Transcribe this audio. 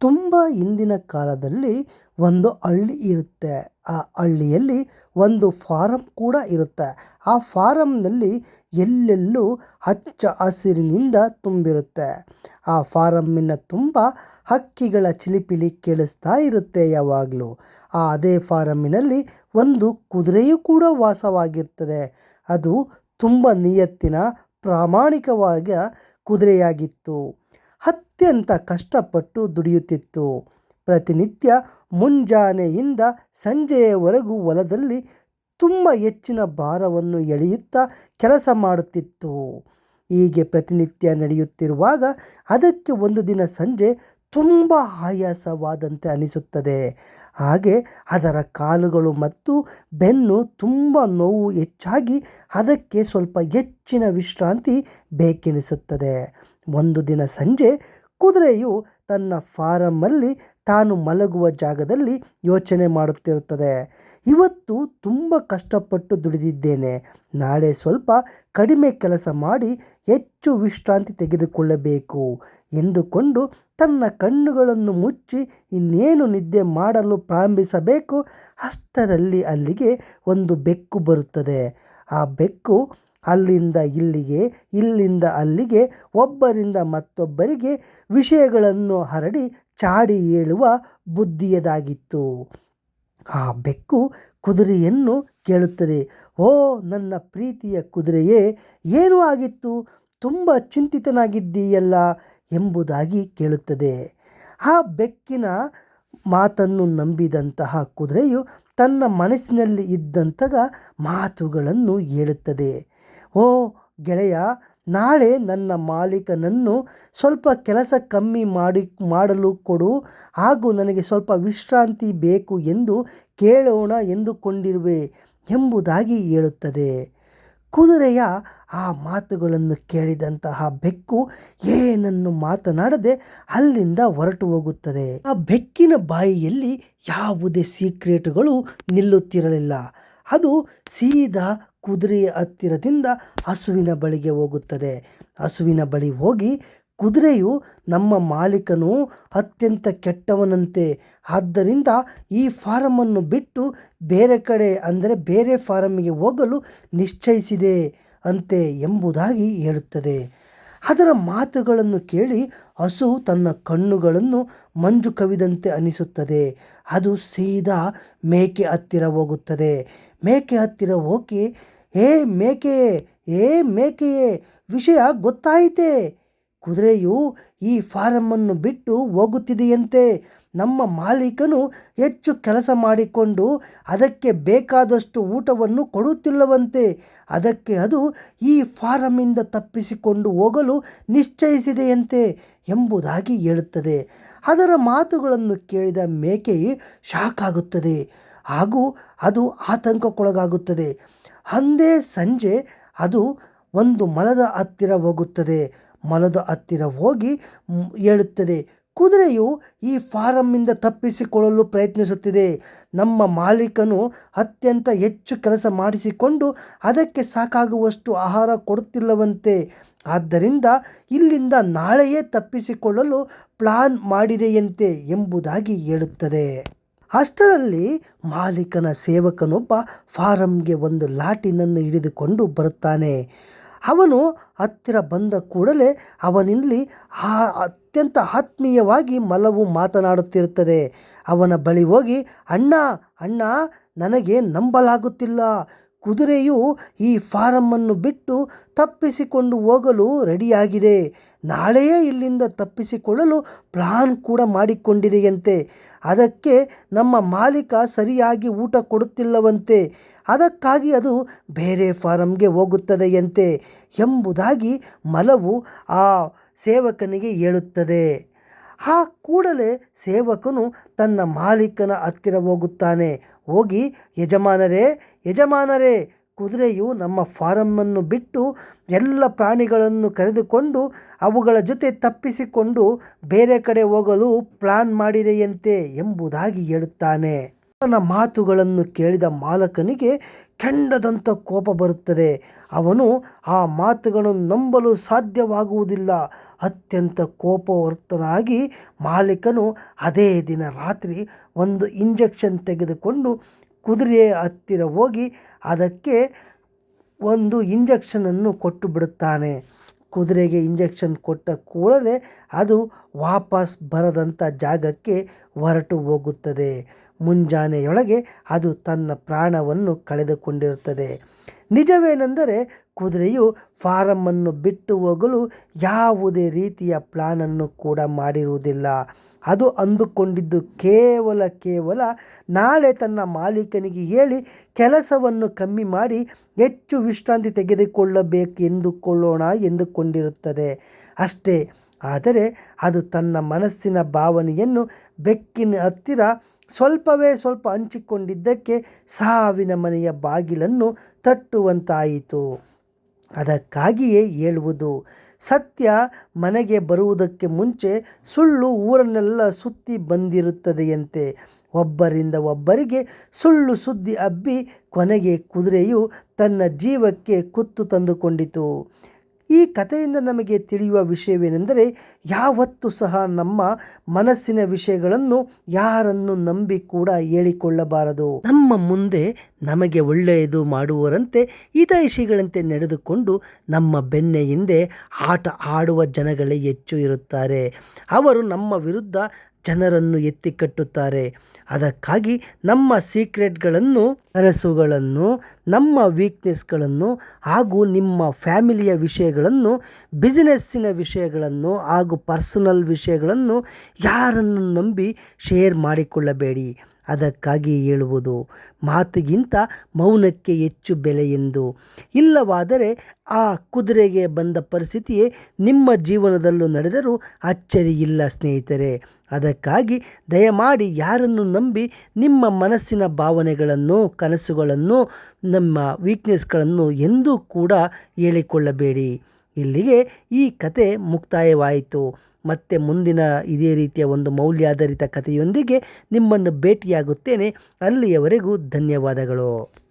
ತುಂಬ ಹಿಂದಿನ ಕಾಲದಲ್ಲಿ ಒಂದು ಹಳ್ಳಿ ಇರುತ್ತೆ. ಆ ಹಳ್ಳಿಯಲ್ಲಿ ಒಂದು ಫಾರಂ ಕೂಡ ಇರುತ್ತೆ. ಆ ಫಾರಮ್ನಲ್ಲಿ ಎಲ್ಲೆಲ್ಲೂ ಹಚ್ಚ ಹಸಿರಿನಿಂದ ತುಂಬಿರುತ್ತೆ. ಆ ಫಾರಮ್ಮಿನ ತುಂಬ ಹಕ್ಕಿಗಳ ಚಿಲಿಪಿಲಿ ಕೇಳಿಸ್ತಾ ಇರುತ್ತೆ ಯಾವಾಗಲೂ. ಆ ಅದೇ ಫಾರಮ್ಮಿನಲ್ಲಿ ಒಂದು ಕುದುರೆಯೂ ಕೂಡ ವಾಸವಾಗಿರ್ತದೆ. ಅದು ತುಂಬ ನಿಯತ್ತಿನ ಪ್ರಾಮಾಣಿಕವಾಗಿ ಕುದುರೆಯಾಗಿತ್ತು. ಅತ್ಯಂತ ಕಷ್ಟಪಟ್ಟು ದುಡಿಯುತ್ತಿತ್ತು. ಪ್ರತಿನಿತ್ಯ ಮುಂಜಾನೆಯಿಂದ ಸಂಜೆಯವರೆಗೂ ಹೊಲದಲ್ಲಿ ತುಂಬ ಹೆಚ್ಚಿನ ಭಾರವನ್ನು ಎಳೆಯುತ್ತಾ ಕೆಲಸ ಮಾಡುತ್ತಿತ್ತು. ಹೀಗೆ ಪ್ರತಿನಿತ್ಯ ನಡೆಯುತ್ತಿರುವಾಗ ಅದಕ್ಕೆ ಒಂದು ದಿನ ಸಂಜೆ ತುಂಬ ಆಯಾಸವಾದಂತೆ ಅನಿಸುತ್ತದೆ. ಹಾಗೆ ಅದರ ಕಾಲುಗಳು ಮತ್ತು ಬೆನ್ನು ತುಂಬ ನೋವು ಹೆಚ್ಚಾಗಿ ಅದಕ್ಕೆ ಸ್ವಲ್ಪ ಹೆಚ್ಚಿನ ವಿಶ್ರಾಂತಿ ಬೇಕೆನಿಸುತ್ತದೆ. ಒಂದು ದಿನ ಸಂಜೆ ಕುದುರೆಯು ತನ್ನ ಫಾರಮ್ಮಲ್ಲಿ ತಾನು ಮಲಗುವ ಜಾಗದಲ್ಲಿ ಯೋಚನೆ ಮಾಡುತ್ತಿರುತ್ತದೆ. ಇವತ್ತು ತುಂಬ ಕಷ್ಟಪಟ್ಟು ದುಡಿದಿದ್ದೇನೆ. ನಾಳೆ ಸ್ವಲ್ಪ ಕಡಿಮೆ ಕೆಲಸ ಮಾಡಿ ಹೆಚ್ಚು ವಿಶ್ರಾಂತಿ ತೆಗೆದುಕೊಳ್ಳಬೇಕು ಎಂದುಕೊಂಡು ತನ್ನ ಕಣ್ಣುಗಳನ್ನು ಮುಚ್ಚಿ ಇನ್ನೇನು ನಿದ್ದೆ ಮಾಡಲು ಪ್ರಾರಂಭಿಸಬೇಕು ಅಷ್ಟರಲ್ಲಿ ಅಲ್ಲಿಗೆ ಒಂದು ಬೆಕ್ಕು ಬರುತ್ತದೆ. ಆ ಬೆಕ್ಕು ಅಲ್ಲಿಂದ ಇಲ್ಲಿಗೆ, ಇಲ್ಲಿಂದ ಅಲ್ಲಿಗೆ, ಒಬ್ಬರಿಂದ ಮತ್ತೊಬ್ಬರಿಗೆ ವಿಷಯಗಳನ್ನು ಹರಡಿ ಚಾಡಿ ಹೇಳುವ ಬುದ್ಧಿಯದಾಗಿತ್ತು. ಆ ಬೆಕ್ಕು ಕುದುರೆಯನ್ನು ಕೇಳುತ್ತದೆ. ಓ, ನನ್ನ ಪ್ರೀತಿಯ ಕುದುರೆಯೇ, ಏನು ಆಗಿತ್ತು? ತುಂಬ ಚಿಂತಿತನಾಗಿದ್ದೀಯಲ್ಲ ಎಂಬುದಾಗಿ ಕೇಳುತ್ತದೆ. ಆ ಬೆಕ್ಕಿನ ಮಾತನ್ನು ನಂಬಿದಂತಹ ಕುದುರೆಯು ತನ್ನ ಮನಸ್ಸಿನಲ್ಲಿ ಇದ್ದಂತಹ ಮಾತುಗಳನ್ನು ಹೇಳುತ್ತದೆ. ಓ ಗೆಳೆಯ, ನಾಳೆ ನನ್ನ ಮಾಲೀಕನನ್ನು ಸ್ವಲ್ಪ ಕೆಲಸ ಕಮ್ಮಿ ಮಾಡಿ, ಮಾಡಲು ಕೊಡು, ಹಾಗೂ ನನಗೆ ಸ್ವಲ್ಪ ವಿಶ್ರಾಂತಿ ಬೇಕು ಎಂದು ಕೇಳೋಣ ಎಂದುಕೊಂಡಿರುವೆ ಎಂಬುದಾಗಿ ಹೇಳುತ್ತದೆ. ಕುದುರೆಯ ಆ ಮಾತುಗಳನ್ನು ಕೇಳಿದಂತಹ ಬೆಕ್ಕು ಏನನ್ನು ಮಾತನಾಡದೆ ಅಲ್ಲಿಂದ ಹೊರಟು ಹೋಗುತ್ತದೆ. ಆ ಬೆಕ್ಕಿನ ಬಾಯಿಯಲ್ಲಿ ಯಾವುದೇ ಸೀಕ್ರೆಟ್ಗಳು ನಿಲ್ಲುತ್ತಿರಲಿಲ್ಲ. ಅದು ಸೀದಾ ಕುದುರೆಯ ಹತ್ತಿರದಿಂದ ಹಸುವಿನ ಬಳಿಗೆ ಹೋಗುತ್ತದೆ. ಹಸುವಿನ ಬಳಿ ಹೋಗಿ ಕುದುರೆಯು ನಮ್ಮ ಮಾಲೀಕನು ಅತ್ಯಂತ ಕೆಟ್ಟವನಂತೆ. ಆದ್ದರಿಂದ ಈ ಫಾರಮನ್ನು ಬಿಟ್ಟು ಬೇರೆ ಕಡೆ, ಅಂದರೆ ಬೇರೆ ಫಾರಮ್ಮಿಗೆ ಹೋಗಲು ನಿಶ್ಚಯಿಸಿದೆ ಅಂತೆ ಎಂಬುದಾಗಿ ಹೇಳುತ್ತದೆ. ಅದರ ಮಾತುಗಳನ್ನು ಕೇಳಿ ಹಸು ತನ್ನ ಕಣ್ಣುಗಳನ್ನು ಮಂಜು ಕವಿದಂತೆ ಅನಿಸುತ್ತದೆ. ಅದು ಸೀದಾ ಮೇಕೆ ಹತ್ತಿರ ಹೋಗುತ್ತದೆ. ಮೇಕೆ ಹತ್ತಿರ ಹೋಗಿ ಏ ಮೇಕೆಯೇ ಏ ಮೇಕೆಯೇ, ವಿಷಯ ಗೊತ್ತಾಯಿತೆ? ಕುದುರೆಯು ಈ ಫಾರಮನ್ನು ಬಿಟ್ಟು ಹೋಗುತ್ತಿದೆಯಂತೆ. ನಮ್ಮ ಮಾಲೀಕನು ಹೆಚ್ಚು ಕೆಲಸ ಮಾಡಿಕೊಂಡು ಅದಕ್ಕೆ ಬೇಕಾದಷ್ಟು ಊಟವನ್ನು ಕೊಡುತ್ತಿಲ್ಲವಂತೆ. ಅದಕ್ಕೆ ಅದು ಈ ಫಾರಮಿಂದ ತಪ್ಪಿಸಿಕೊಂಡು ಹೋಗಲು ನಿಶ್ಚಯಿಸಿದೆಯಂತೆ ಎಂಬುದಾಗಿ ಹೇಳುತ್ತದೆ. ಅದರ ಮಾತುಗಳನ್ನು ಕೇಳಿದ ಮೇಕೆ ಶಾಕ್ ಆಗುತ್ತದೆ. ಹಾಗೂ ಅದು ಆತಂಕಕ್ಕೊಳಗಾಗುತ್ತದೆ. ಅಂದೇ ಸಂಜೆ ಅದು ಒಂದು ಮಲದ ಹತ್ತಿರ ಹೋಗುತ್ತದೆ. ಮಲದ ಹತ್ತಿರ ಹೋಗಿ ಹೇಳುತ್ತದೆ ಕುದುರೆಯು ಈ ಫಾರಮ್ಮಿಂದ ತಪ್ಪಿಸಿಕೊಳ್ಳಲು ಪ್ರಯತ್ನಿಸುತ್ತಿದೆ. ನಮ್ಮ ಮಾಲೀಕನು ಅತ್ಯಂತ ಹೆಚ್ಚು ಕೆಲಸ ಮಾಡಿಸಿಕೊಂಡು ಅದಕ್ಕೆ ಸಾಕಾಗುವಷ್ಟು ಆಹಾರ ಕೊಡುತ್ತಿಲ್ಲವಂತೆ. ಆದ್ದರಿಂದ ಇಲ್ಲಿಂದ ನಾಳೆಯೇ ತಪ್ಪಿಸಿಕೊಳ್ಳಲು ಪ್ಲಾನ್ ಮಾಡಿದೆಯಂತೆ ಎಂಬುದಾಗಿ ಹೇಳುತ್ತದೆ. ಅಷ್ಟರಲ್ಲಿ ಮಾಲೀಕನ ಸೇವಕನೊಬ್ಬ ಫಾರಂಗೆ ಒಂದು ಲಾಟಿನನ್ನು ಹಿಡಿದುಕೊಂಡು ಬರುತ್ತಾನೆ. ಅವನು ಹತ್ತಿರ ಬಂದ ಕೂಡಲೇ ಅವನಲ್ಲಿ ಆ ಅತ್ಯಂತ ಆತ್ಮೀಯವಾಗಿ ಮಲವು ಮಾತನಾಡುತ್ತಿರುತ್ತದೆ. ಅವನ ಬಳಿ ಹೋಗಿ, ಅಣ್ಣ ಅಣ್ಣ, ನನಗೆ ನಂಬಲಾಗುತ್ತಿಲ್ಲ. ಕುದುರೆಯು ಈ ಫಾರಮ್ಮನ್ನು ಬಿಟ್ಟು ತಪ್ಪಿಸಿಕೊಂಡು ಹೋಗಲು ರೆಡಿಯಾಗಿದೆ. ನಾಳೆಯೇ ಇಲ್ಲಿಂದ ತಪ್ಪಿಸಿಕೊಳ್ಳಲು ಪ್ಲಾನ್ ಕೂಡ ಮಾಡಿಕೊಂಡಿದೆಯಂತೆ. ಅದಕ್ಕೆ ನಮ್ಮ ಮಾಲೀಕ ಸರಿಯಾಗಿ ಊಟ ಕೊಡುತ್ತಿಲ್ಲವಂತೆ. ಅದಕ್ಕಾಗಿ ಅದು ಬೇರೆ ಫಾರಮ್ಗೆ ಹೋಗುತ್ತದೆಯಂತೆ ಎಂಬುದಾಗಿ ಮಲವು ಆ ಸೇವಕನಿಗೆ ಹೇಳುತ್ತದೆ. ಆ ಕೂಡಲೇ ಸೇವಕನು ತನ್ನ ಮಾಲೀಕನ ಹತ್ತಿರ ಹೋಗುತ್ತಾನೆ. ಹೋಗಿ, ಯಜಮಾನರೇ ಯಜಮಾನರೇ, ಕುದುರೆಯು ನಮ್ಮ ಫಾರಮ್ಮನ್ನು ಬಿಟ್ಟು ಎಲ್ಲ ಪ್ರಾಣಿಗಳನ್ನು ಕರೆದುಕೊಂಡು ಅವುಗಳ ಜೊತೆ ತಪ್ಪಿಸಿಕೊಂಡು ಬೇರೆ ಕಡೆ ಹೋಗಲು ಪ್ಲಾನ್ ಮಾಡಿದೆಯಂತೆ ಎಂಬುದಾಗಿ ಹೇಳುತ್ತಾನೆ. ಅವನ ಮಾತುಗಳನ್ನು ಕೇಳಿದ ಮಾಲಕನಿಗೆ ಕೆಂಡದಂಥ ಕೋಪ ಬರುತ್ತದೆ. ಅವನು ಆ ಮಾತುಗಳನ್ನು ನಂಬಲು ಸಾಧ್ಯವಾಗುವುದಿಲ್ಲ. ಅತ್ಯಂತ ಕೋಪವರ್ತನಾಗಿ ಮಾಲೀಕನು ಅದೇ ದಿನ ರಾತ್ರಿ ಒಂದು ಇಂಜೆಕ್ಷನ್ ತೆಗೆದುಕೊಂಡು ಕುದುರೆಯ ಹತ್ತಿರ ಹೋಗಿ ಅದಕ್ಕೆ ಒಂದು ಇಂಜೆಕ್ಷನನ್ನು ಕೊಟ್ಟು ಬಿಡುತ್ತಾನೆ. ಕುದುರೆಗೆ ಇಂಜೆಕ್ಷನ್ ಕೊಟ್ಟ ಕೂಡಲೇ ಅದು ವಾಪಸ್ ಬರದಂಥ ಜಾಗಕ್ಕೆ ಹೊರಟು ಹೋಗುತ್ತದೆ. ಮುಂಜಾನೆಯೊಳಗೆ ಅದು ತನ್ನ ಪ್ರಾಣವನ್ನು ಕಳೆದುಕೊಂಡಿರುತ್ತದೆ. ನಿಜವೇನೆಂದರೆ ಕುದುರೆಯು ಫಾರಮ್ಮನ್ನು ಬಿಟ್ಟು ಹೋಗಲು ಯಾವುದೇ ರೀತಿಯ ಪ್ಲಾನನ್ನು ಕೂಡ ಮಾಡಿರುವುದಿಲ್ಲ. ಅದು ಅಂದುಕೊಂಡಿದ್ದು ಕೇವಲ ಕೇವಲ ನಾಳೆ ತನ್ನ ಮಾಲೀಕನಿಗೆ ಹೇಳಿ ಕೆಲಸವನ್ನು ಕಮ್ಮಿ ಮಾಡಿ ಹೆಚ್ಚು ವಿಶ್ರಾಂತಿ ತೆಗೆದುಕೊಳ್ಳಬೇಕು ಎಂದುಕೊಳ್ಳೋಣ ಎಂದುಕೊಂಡಿರುತ್ತದೆ. ಅಷ್ಟೇ ಆದರೆ ಅದು ತನ್ನ ಮನಸ್ಸಿನ ಭಾವನೆಯನ್ನು ಬೆಕ್ಕಿನ ಹತ್ತಿರ ಸ್ವಲ್ಪವೇ ಸ್ವಲ್ಪ ಹಂಚಿಕೊಂಡಿದ್ದಕ್ಕೆ ಸಾವಿನ ಮನೆಯ ಬಾಗಿಲನ್ನು ತಟ್ಟುವಂತಾಯಿತು. ಅದಕ್ಕಾಗಿಯೇ ಹೇಳುವುದು, ಸತ್ಯ ಮನೆಗೆ ಬರುವುದಕ್ಕೆ ಮುಂಚೆ ಸುಳ್ಳು ಊರನ್ನೆಲ್ಲ ಸುತ್ತಿ ಬಂದಿರುತ್ತದೆಯಂತೆ. ಒಬ್ಬರಿಂದ ಒಬ್ಬರಿಗೆ ಸುಳ್ಳು ಸುದ್ದಿ ಅಬ್ಬಿ ಕೊನೆಗೆ ಕುದುರೆಯು ತನ್ನ ಜೀವಕ್ಕೆ ಕುತ್ತು ತಂದುಕೊಂಡಿತು. ಈ ಕಥೆಯಿಂದ ನಮಗೆ ತಿಳಿಯುವ ವಿಷಯವೇನೆಂದರೆ ಯಾವತ್ತೂ ಸಹ ನಮ್ಮ ಮನಸ್ಸಿನ ವಿಷಯಗಳನ್ನು ಯಾರನ್ನು ನಂಬಿ ಕೂಡ ಹೇಳಿಕೊಳ್ಳಬಾರದು. ನಮ್ಮ ಮುಂದೆ ನಮಗೆ ಒಳ್ಳೆಯದು ಮಾಡುವರಂತೆ ಹಿತೈಷಿಗಳಂತೆ ನಡೆದುಕೊಂಡು ನಮ್ಮ ಬೆನ್ನ ಹಿಂದೆ ಆಟ ಆಡುವ ಜನಗಳೇ ಹೆಚ್ಚು ಇರುತ್ತಾರೆ. ಅವರು ನಮ್ಮ ವಿರುದ್ಧ ಜನರನ್ನು ಎತ್ತಿ ಕಟ್ಟುತ್ತಾರೆ. ಅದಕ್ಕಾಗಿ ನಮ್ಮ ಸೀಕ್ರೆಟ್ಗಳನ್ನು ಕನಸುಗಳನ್ನು ನಮ್ಮ ವೀಕ್ನೆಸ್ಗಳನ್ನು ಹಾಗೂ ನಿಮ್ಮ ಫ್ಯಾಮಿಲಿಯ ವಿಷಯಗಳನ್ನು, ಬಿಸಿನೆಸ್ಸಿನ ವಿಷಯಗಳನ್ನು ಹಾಗೂ ಪರ್ಸನಲ್ ವಿಷಯಗಳನ್ನು ಯಾರನ್ನು ನಂಬಿ ಶೇರ್ ಮಾಡಿಕೊಳ್ಳಬೇಡಿ. ಅದಕ್ಕಾಗಿ ಹೇಳುವುದು ಮಾತಿಗಿಂತ ಮೌನಕ್ಕೆ ಹೆಚ್ಚು ಬೆಲೆ ಎಂದು ಇಲ್ಲವಾದರೆ ಆ ಕುದುರೆಗೆ ಬಂದ ಪರಿಸ್ಥಿತಿಯೇ ನಿಮ್ಮ ಜೀವನದಲ್ಲೂ ನಡೆದರೂ ಅಚ್ಚರಿಯಿಲ್ಲ ಸ್ನೇಹಿತರೆ. ಅದಕ್ಕಾಗಿ ದಯಮಾಡಿ ಯಾರನ್ನು ನಂಬಿ ನಿಮ್ಮ ಮನಸ್ಸಿನ ಭಾವನೆಗಳನ್ನು, ಕನಸುಗಳನ್ನು, ನಮ್ಮ ವೀಕ್ನೆಸ್ಗಳನ್ನು ಎಂದೂ ಕೂಡ ಹೇಳಿಕೊಳ್ಳಬೇಡಿ. ಇಲ್ಲಿಗೆ ಈ ಕತೆ ಮುಕ್ತಾಯವಾಯಿತು. ಮತ್ತೆ ಮುಂದಿನ ಇದೇ ರೀತಿಯ ಒಂದು ಮೌಲ್ಯಾಧಾರಿತ ಕಥೆಯೊಂದಿಗೆ ನಿಮ್ಮನ್ನು ಭೇಟಿಯಾಗುತ್ತೇನೆ. ಅಲ್ಲಿಯವರೆಗೂ ಧನ್ಯವಾದಗಳು.